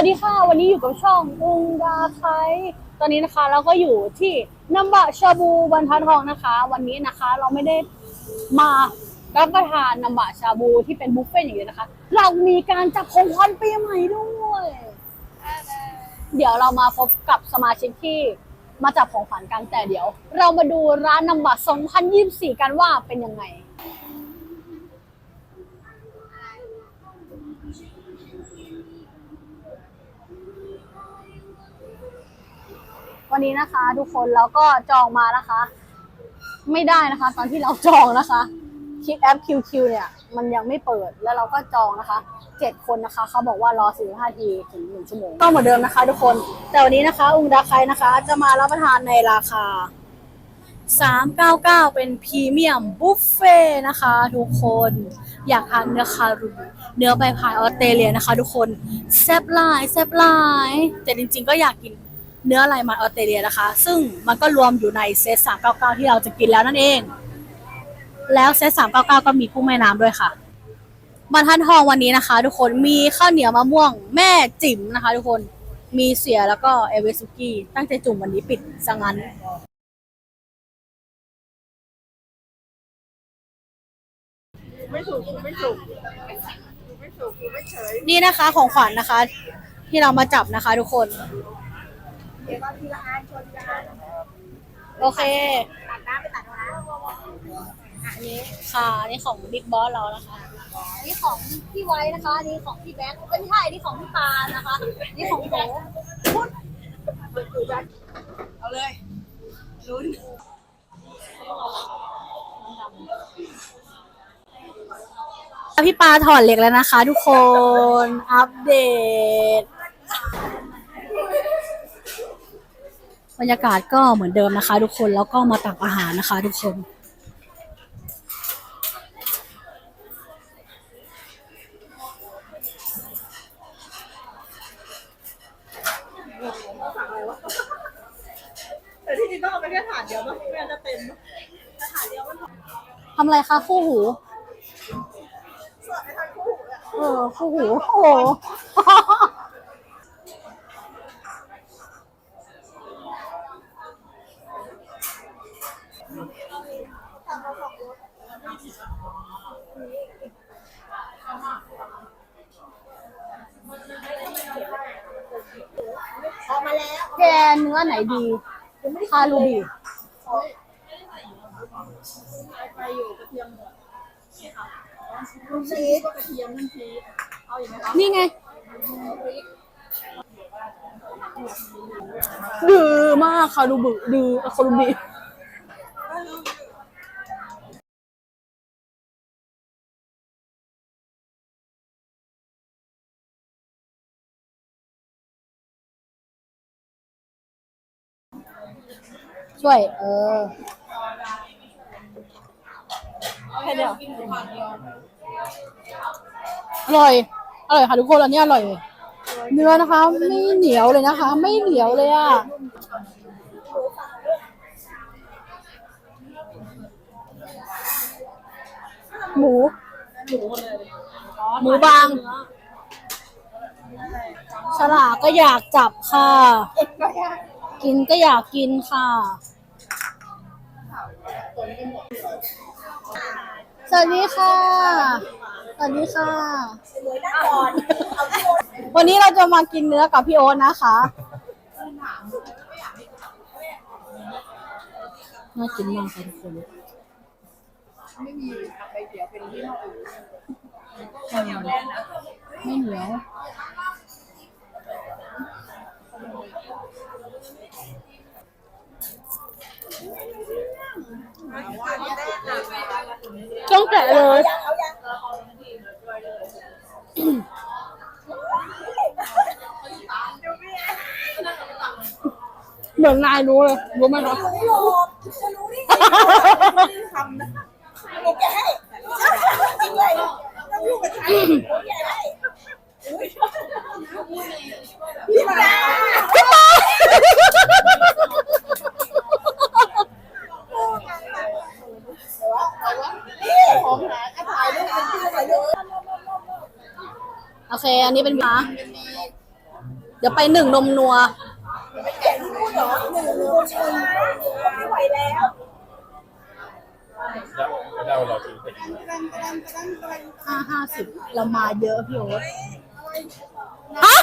วัสดีค่ะ วันนี้อยู่กับช่องอุงดาไคตอนนี้นะคะเราก็อยู่ที่นัมบะชาบูบรรทัดทองนะคะ วันนี้นะคะเราไม่ได้มารับประทานนัมบะชาบูที่เป็นบุฟเฟ่ต์อย่างเดียวนะคะ เรามีการจับของขวัญปีใหม่ด้วย เดี๋ยวเรามาพบกับสมาชิกที่มาจับของขวัญกันแต่เดี๋ยว เรามาดูร้านนัมบะ2024 กันว่าเป็นยังไง วันนี้นะคะ ทุกคนเราก็จองมานะคะ ไม่ได้นะคะ ตอนที่เราจองนะคะคลิกแอป QQ เนี่ย มันยังไม่เปิดแล้วเราก็จองนะคะเจ็ดคนนะคะเขาบอกว่ารอ45นาทีถึงหนึ่งชั่วโมงก็เหมือนเดิมนะคะ ทุกคนแต่วันนี้นะคะ อุงดาไคนะคะ จะมารับประทานในราคา 399 เป็นพรีเมียมบุฟเฟ่นะคะ ทุกคนอยากทานเนื้อคารูเนื้อใบพายออสเตรเลียนะคะ ทุกคนแซ่บลายแซ่บลาย แต่จริง ๆ ก็อยากกิน เนื้อลายมันออสเตรเลียนะคะ ซึ่งมันก็รวมอยู่ในเซต399ที่เราจะกินแล้วนั่นเอง แล้วเซต399ก็มีกุ้งแม่น้ำด้วยค่ะบรรทัดทองวันนี้นะคะ ทุกคนมีข้าวเหนียวมะม่วงแม่จิ๋มนะคะ ทุกคนมีเสียแล้วก็เอเวสุกี้ตั้งใจจุ่มวันนี้ปิดซะงั้นไม่ถูกกูไม่ถูกกูไม่ถูกกูไม่เฉยนี่นะคะของขวัญนะคะ ที่เรามาจับนะคะ ทุกคน เดี๋ยวก็ทีละอันชนกันโอเค ตัดน้ำไปตัดน้ำอันนี้ค่ะอันนี่ของบิ๊กบอสเรานะคะ อันนี่ของพี่ไว้นะคะอันนี่ของพี่แบ๊กเอ้ยไม่ใช่อันนี่ของพี่ปานะคะอันนี่ของโบมันคือแบบเอาเลยลุ้นพี่ปาถอดเหล็กแล้วนะคะ ทุกคน อัปเดต บรรยากาศก็เหมือนเดิมนะคะ ทุกคนแล้วก็มาตักอาหารนะคะ ทุกคนแต่ที่จริงต้องเอาไปแค่ถาดเดียวมั้งไม่งั้นจะเต็มถาดเดียวมันพอทำอะไรคะคู่หูส่วนไอ้ทางคู่หูเนี่ยเออคู่หูโอ้โห แล้วแกเนื้อไหนดีคารูบีไปอยู่กระเทียมหมดลูกชีสกระเทียมน้ำชีสเอาอย่างไหมคะนี่ไงดื้อมากคารูบิดื้อคารูบี ช่วย เออแค่เดียวอร่อย อร่อยค่ะทุกคนอันนี้อร่อย เนื้อนะคะ ไม่เหนียวเลยนะคะ ไม่เหนียวเลยอะหมูหมูบาง ฉลากก็อยากจับค่ะ กินก็อยากกินค่ะ สวัสดีค่ะ สวัสดีค่ะเลยนั่งก่อนเอาที่โดนวันนี้เราจะมากินเนื้อกับพี่โอ๊ตนะคะ น่ากินมากค่ะทุกคนไม่มีไปเดี๋ยวเป็นที่ห้ออื่นไม่เหนียวไม่เหนียว ต้องแกะเลยยังเอายังเหมือนนายรู้เลย รู้ไหมคะไม่หลอกจะรู้ได้ไงไม่ได้ทำนะผมแกให้จริงเลยต้องอยู่กับฉันผมแกให้พี่มา พี่ปา นี่ของหาถ่ายรูปเป็นที่ถ่ายรูป โอเคอันนี้เป็นหมาเดี๋ยวไปหนึ่งนมนัวไปแกะที่นู่นเหรอหนึ่งโลชนไม่ไหวแล้วไม่ได้เราซื้อไปกำลังกำลังกำลังกำลังห้าห้าสิบเรามาเยอะพี่โอ๊ตฮะ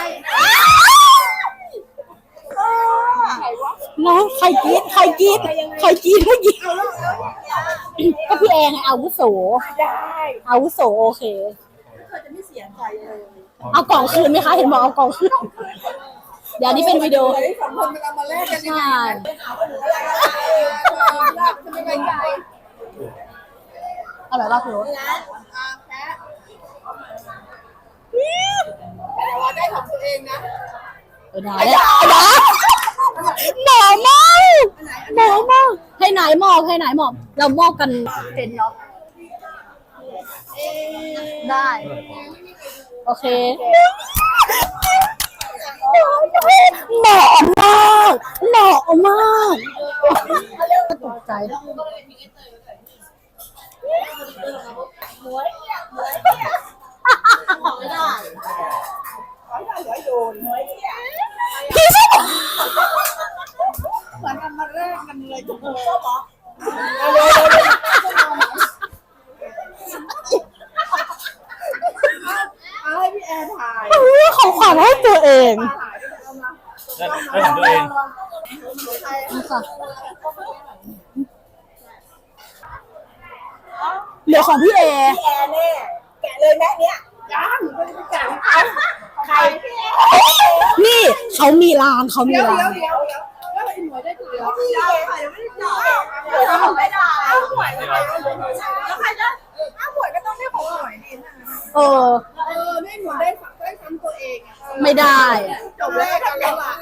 น้องใครกรีดใครกรีดใครกรีดเมื่อกี้ก็พี่แองไงอาวุโสได้อาวุโสโอเคเธอจะไม่เสียใจเลย เอากล่องคืนไหมคะ เห็นบอกเอากล่องคืน เดี๋ยวนี้เป็นวิดีโอ เฮ้ยสองคนเวลามาแลกกันยังไงใช่ไปหาว่าหนูอะไรจะไม่ไว้ใจอะไรบ้างพี่โอ๊ตนะอาแพ้แต่ว่าได้ของตัวเองนะเออได้ได้ได้หนาวมากหนาวมากให้ไหนหมอกให้ไหนหมอกเราหมอกกันเป็นเนาะได้ โอเคหนาวมากหนาวมากตกใจ ไม่ได้ขอให้ได้หัวโยนหัวเนี่ย พี่ชอบ เหมือนกันมาแลกกันเลยจุ๊บก็บอกเอาให้พี่แอนถ่าย ของขวัญให้ตัวเอง ถ่ายเอามา ได้ได้ของตัวเองนี่ค่ะเหลือของพี่เอ พี่แอนเนี่ยแกะเลยแม่เนี่ยยังไม่ได้แกะเอาใครพี่แอนนี่เขามีร้านเขามีเดี๋ยวร้าเดี๋ยน วเดี๋ยวแล้วไอ้หมวยได้ตัวเดียวพี่แอนค่ะยังไม่ได้จ่ายหมวยทำไม่ได้หมวยแล้วใครจะอ้าวหมวยก็ต้องได้ของหมวยดิ เออ ไม่ได้จบแล้วกันแล้วอะ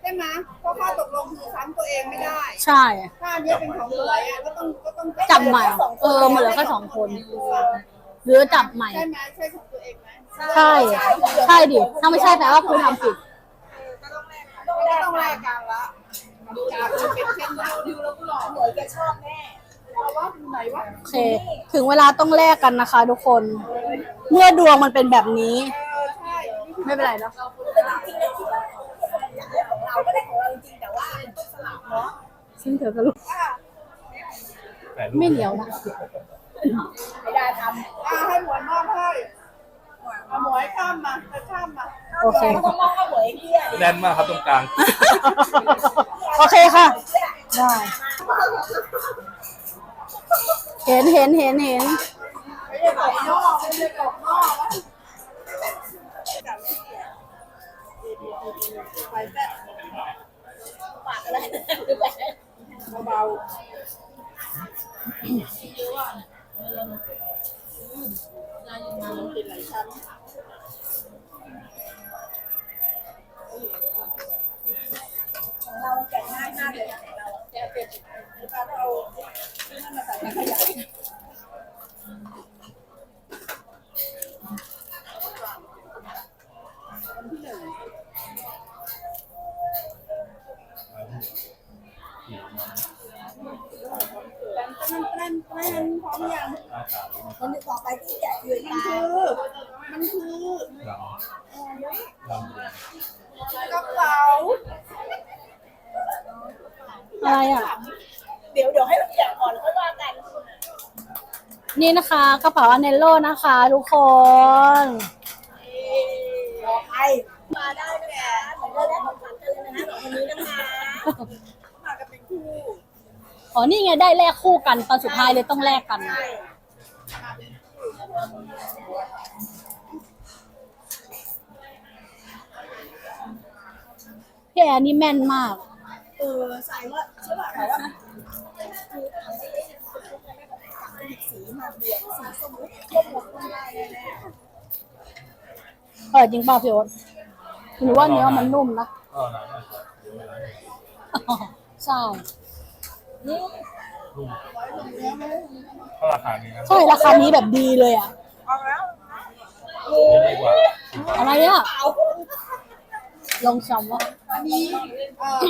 ใช่ไหมเพราะข้อตกลงคือซ้ำตัวเองไม่ได้ ใช่ ถ้าอันนี้เป็นของหมวยอะก็ต้องก็ต้องจับใหม่ เออมันเหลือแค่สองคน หรือจับใหม่ ใช่ไหมใช่ของตัวเองไหมใช่ ใช่ดิ ถ้าไม่ใช่แปลว่าคุณทำผิด ก็ต้องแลกกันละการเป็นเช่นเราดูแล้วก็หล่อหมวยแกชอบแน่เพราะว่าไหนวะโอเค ถึงเวลาต้องแลกกันนะคะ ทุกคน เมื่อดวงมันเป็นแบบนี้เออใช่ ไม่เป็นไรเนอะแต่จริงๆแล้วคิดว่าอยากได้ของเราก็ได้ของเราจริงๆแต่ว่ามันต้องสลับเนาะซึ่งเธอก็รู้อ่าแต่รูปไม่เหนียวนะไม่ได้ทำอ่าให้หมวยมอบให้เอาหมวยข้ามมาไปข้ามมาโอเคต้องมอบให้หมวยเที่ยแน่นมากครับตรงกลาง โอเคค่ะ ได้เห็นเห็นเห็นเห็นไม่ได้กรอบนอกไม่ได้กร เบาๆติดหลายชั้นเราแกะง่ายมากเลยเราแกะเป็นเราเราที่นั่นมาใส่ในขยะ นี่นะคะกระเป๋าอเนโลนะคะ ทุกคนรอใครมาได้นะคะเหมือนเราได้ของขวัญกันเลยนะคะสองคนนี้นะคะมากันเป็นคู่อ๋อนี่ไงได้แลกคู่กันตอนสุดท้ายเลยต้องแลกกันใช่พี่แอนนี่แม่นมาก เออใส่ว่าใช่ป่ะแต่ว่า เบียดสีส้มก็หมดไม่ได้แน่เออจริงเปล่าพี่โอ๊ตหรือว่าเนื้อมันนุ่มนะก็น้ำนะครับเดี๋ยวเวลาเนี่ยใช่รุ่มก็ราคานี้นะใช่ราคานี้แบบดีเลยอะเอาแล้วไม่ดีกว่าอะไรอะเอาลองชมว่าอันนี้เอ่อ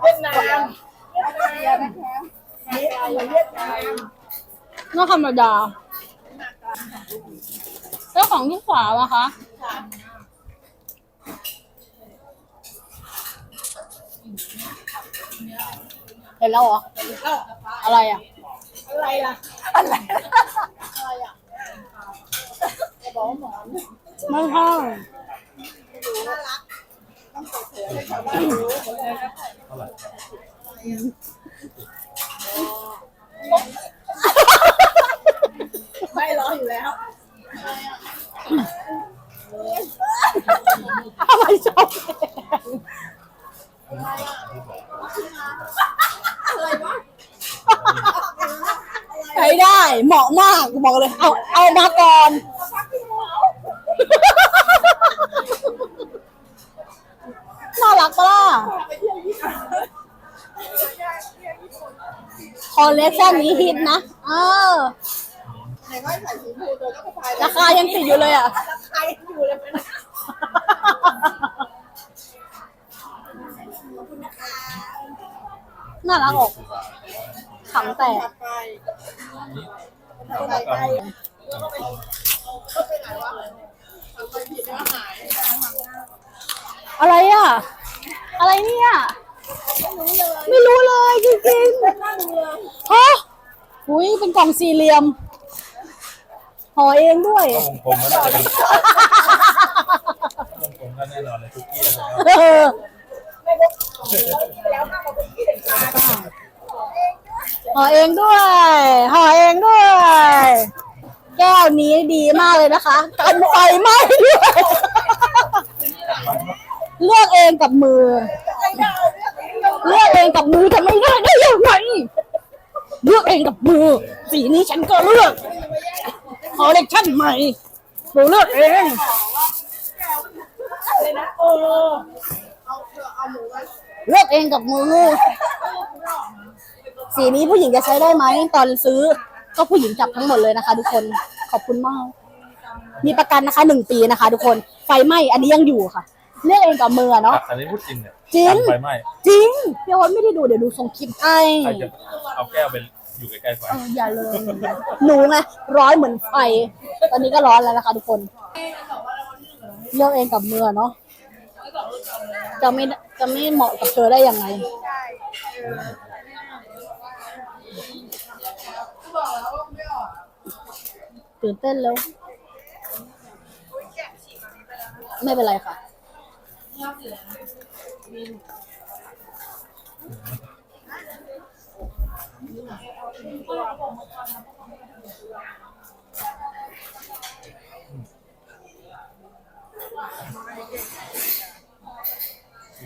เวียดนามเวียดนามนะคะเวียดนามเวียด นกธรรมดาแล้วของลูกขวาวะคะเห็นแล้วเหรอ อะไรอะอะไรล่ะ อะไรอะไรอะบอกหมอนไม่ใช่น่ารักต้องเปิดเผยให้ชาวบ้านรู้ ไม่รออยู่แล้วทำไมชอบอะไรวะใช้ได้ เหมาะมากบอกเลย เอาเอามาก่อน น่ารักปะล่ะ คอลเลคชันนี้ฮิตนะ เออ ก็ใส่สีชมพูตัวก็พายราคายังติดอยู่เลยอะ ราคายังอยู่เลยเป็นน่ารักออกขังแตกถัดไปนี่ไปไปก็ไปไหนวะทำไปผิดเนื้อหายอะไรอะ อะไรเนี่ย ไม่รู้เลยจริงนั่งเลยๆฮะอุ้ยเป็นกล่องสี่เหลี่ยม ห่อเองด้วยก็วงกลมก็น่าจะเป็นวงกลมก็แน่นอนเลยทุกที่เออแล้วนั่งมาเป็นที่เด็กชายห่อเองด้วยห่อเองด้วย แก้วนี้ดีมากเลยนะคะ กันไฟไหม้ด้วยเลือกเองกับมือ เลือกเองกับมือจะไม่ได้ได้ยังไงเลือกเองกับมือ สีนี้ฉันก็เลือก คอลเลคชั่นใหม่หนูเลือกเองเลยนะเออเอาเถอะเอาหมูไว้เลือกเองกับมือ สีนี้ผู้หญิงจะใช้ได้ไหมตอนซื้อ ก็ผู้หญิงจับทั้งหมดเลยนะคะ ทุกคนขอบคุณมาก มีประกันนะคะหนึ่งปีนะคะ ทุกคนไฟไหม้อันนี้ยังอยู่ค่ะ เลือกเองกับมือเนาะอันนี้พูดจริงเนี่ยจริงไฟไหม้จริงพี่โอ๊ตไม่ได้ดูเดี๋ยวดูส่งคลิปให้ใครจะเอาแก้วไป อยู่ใกล้ๆไฟเอออย่าเลย หนูไงร้อนเหมือนไฟ ตอนนี้ก็ร้อนแล้วนะคะทุกคนเลือกเองกับมือเนาะจะไม่จะไม่เหมาะกับเธอได้ยังไง ตื่นเต้นแล้ว ไม่เป็นไรค่ะ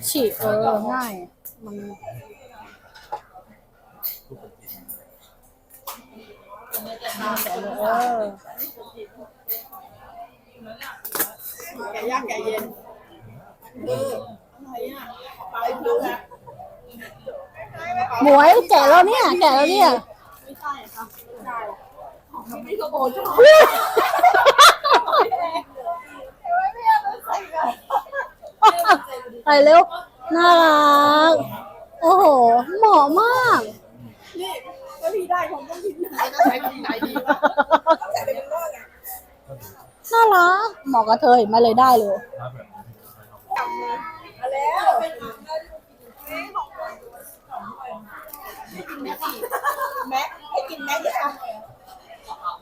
ฉีกเออง่าย มันเออแก่ยากแก่เย็นคืออะไรอะปลายพลูนะหมวยแก่แล้วเนี่ย แก่แล้วเนี่ย ไม่ใช่ค่ะไม่ใช่ ของมันไม่กระโบชอบไม่เอาใส่กันไปเร็ว น่ารัก โอ้โห เหมาะมาก นี่ถ้าพี่ได้คงต้องพิมพ์ไหนจะใช้พิมพ์ไหนดีวะต้องใส่เป็นก้อนอะน่ารัก เหมาะกับเธอเห็นไหมาเลยได้เลยถ้าแบบนี้มาแล้วแม็กให้กินแม็กยัง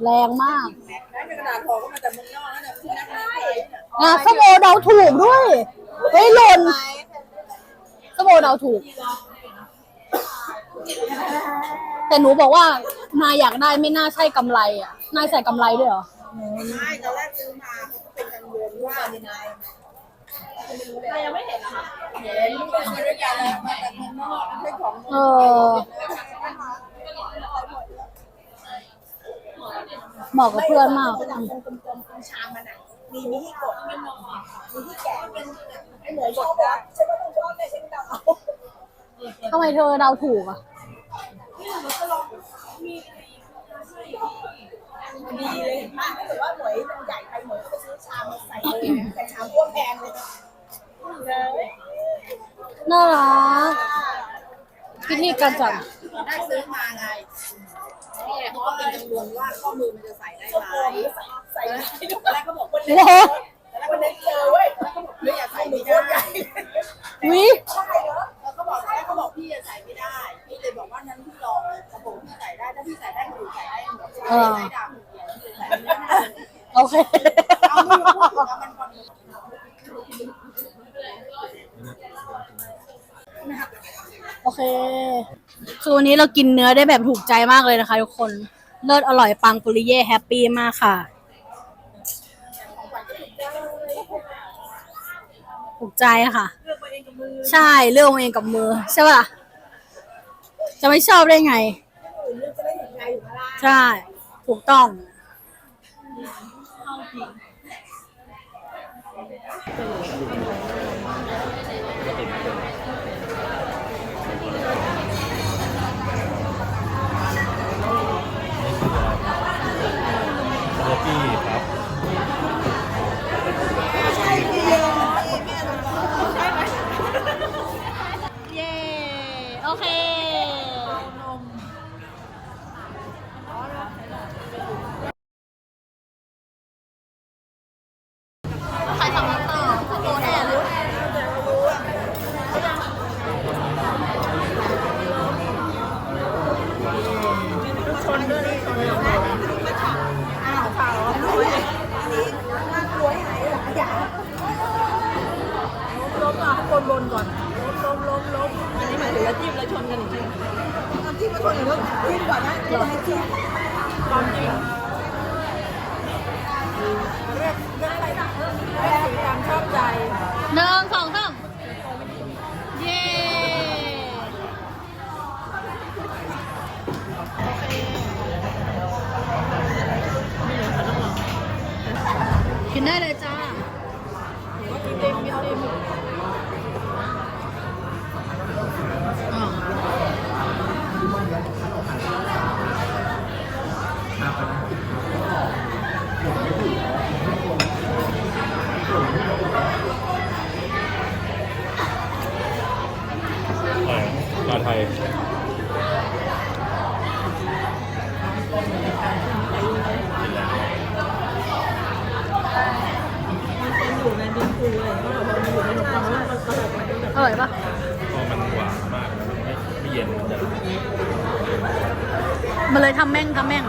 แรงมากแม็กในกระดาษห่อก็มาจากเมืองนอกนะเนี่ยไม่ใช่อะส้มโอเดาถูกด้วยเฮ้ยหล่นส้มโอเดาถูก แต่หนูบอกว่านายอยากได้ไม่น่าใช่กำไรอะนายใส่กำไรด้วยเหรอไม่ตอนแรกซื้อมาเขาก็เป็นกังวลว่ายังไงนายยังไม่เห็นนะคะเห็นก็ซื้อด้วยกันแล้วมาจากเมืองนอกไม่ใช่ของเออ เหมาะกับเพื่อนมากกระดาษกลมๆตรงชามมันอะมีมีที่กดมีที่แกะไอ้เหนือชอบนะฉันว่าต้องชอบเนี่ยฉันเดาเอาทำไมเธอเดาถูกอะดีเลยมากถ้าเกิดว่าหมวยมันใหญ่ไปหมวยก็ไปซื้อชามมาใส่เลยแต่ชามพวกแพงเลยเลยน่ารักพิธีการจัด ได้ซื้อมาไงเนี่ยเขาก็เป็นกังวลว่าข้อมือมันจะ ขายใส่ได้แล้วก็บอกคนเล็กแล้วคนเล็กเจอเว้ยแล้วก็บอกเฮ้ยอย่าใส่ไม่ได้วิใช่เหรอแล้วก็บอกแล้วก็บอกพี่อย่าใส่ไม่ได้พี่เลยบอกว่านั้นพี่ลองเลยกระพี่ใส่ได้ถ้าพี่ใส่ได้หนูใส่ได้หนูใส่ได้ดาหนูเดีญ่ใส่ไมด้โอเคาไหญ่าอดีโอเค คือวันนี้เรากินเนื้อได้แบบถูกใจมากเลยนะคะทุกคน เลิศอร่อยปังปุริเย่แฮปปี้มากค่ะถูกใจค่ะ ใช่เลือกเองกับมือ ใช่ป่ะจะไม่ชอบได้ไงอื่นเลือกจะได้เห็นใจอยู่ข้างล่างใช่ ถูกต้อง โกินได้เลยจ้ากินเต็มเต็มอ๋อเออมาไทยในดินปูอะไรก็แบบมันอยู่ในขนมปังแล้วมันกระดกมันแบบ อ ร่อยปะเพราะมันหวานมากไม่ไม่เย็นมันจะมันเลยทำแม่งทำแม่ง